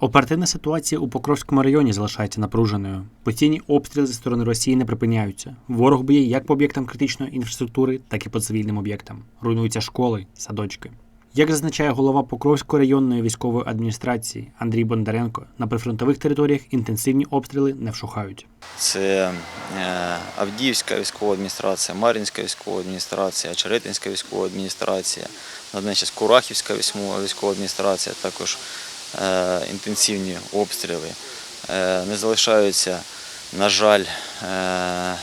Оперативна ситуація у Покровському районі залишається напруженою. Постійні обстріли зі сторони Росії не припиняються. Ворог б'є як по об'єктам критичної інфраструктури, так і по цивільним об'єктам. Руйнуються школи, садочки. Як зазначає голова Покровської районної військової адміністрації Андрій Бондаренко, на прифронтових територіях інтенсивні обстріли не вшухають. Це е, Авдіївська військова адміністрація, Мар'їнська військова адміністрація, Черетинська військова адміністрація, значить, Курахівська військова адміністрація, також інтенсивні обстріли. Е, Не залишаються, на жаль, е,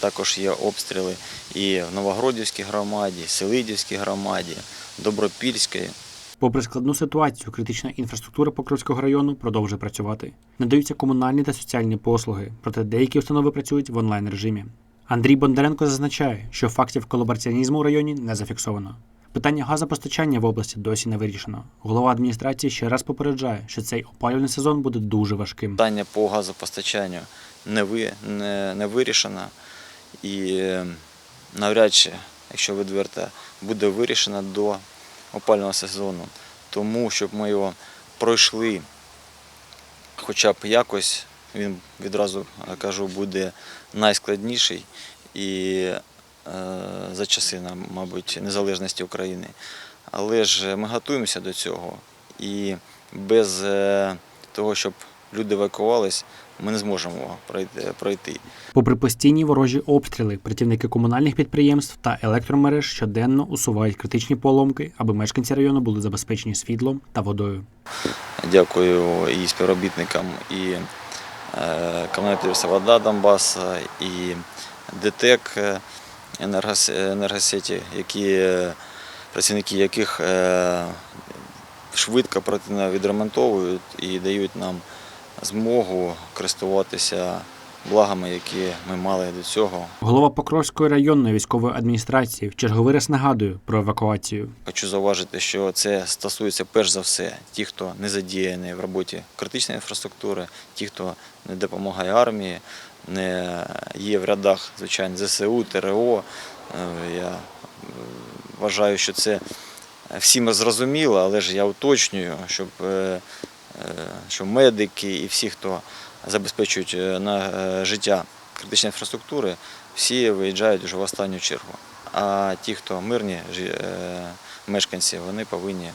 також є обстріли і в Новогродівській громаді, Селидівській громаді, Добропільській. Попри складну ситуацію, критична інфраструктура Покровського району продовжує працювати. Надаються комунальні та соціальні послуги, проте деякі установи працюють в онлайн режимі. Андрій Бондаренко зазначає, що фактів колабораціонізму у районі не зафіксовано. Питання газопостачання в області досі не вирішено. Голова адміністрації ще раз попереджає, що цей опалювальний сезон буде дуже важким. Питання по газопостачанню не, ви, не, не вирішено і е, навряд чи, якщо відверто, буде вирішено до опального сезону. Тому, щоб ми його пройшли хоча б якось, він відразу е, кажу, буде найскладніший і за часи, мабуть, незалежності України. Але ж ми готуємося до цього і без е, того, щоб люди евакувались, ми не зможемо пройти-. Попри постійні ворожі обстріли, працівники комунальних підприємств та електромереж щоденно усувають критичні поломки, аби мешканці району були забезпечені світлом та водою. Дякую і співробітникам, і е, комунального підприємства «Вода Донбаса», і ДТЕК е, «Енергос- енергосеті, які, е, працівники яких е, швидко оперативно відремонтовують і дають нам змогу користуватися благами, які ми мали до цього. Голова Покровської районної військової адміністрації в черговий раз нагадує про евакуацію. Хочу зауважити, що це стосується перш за все тих, хто не задіяний в роботі критичної інфраструктури, ті, хто не допомагає армії, не є в рядах, звичайно, ЗСУ, ТРО. Е, Я вважаю, що це всім зрозуміло, але ж я уточнюю, щоб, е, що медики і всі, хто забезпечують е, на е, життя критичної інфраструктури, всі виїжджають вже в останню чергу. А ті, хто мирні е, мешканці, вони повинні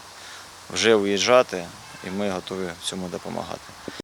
вже виїжджати, і ми готові цьому допомагати.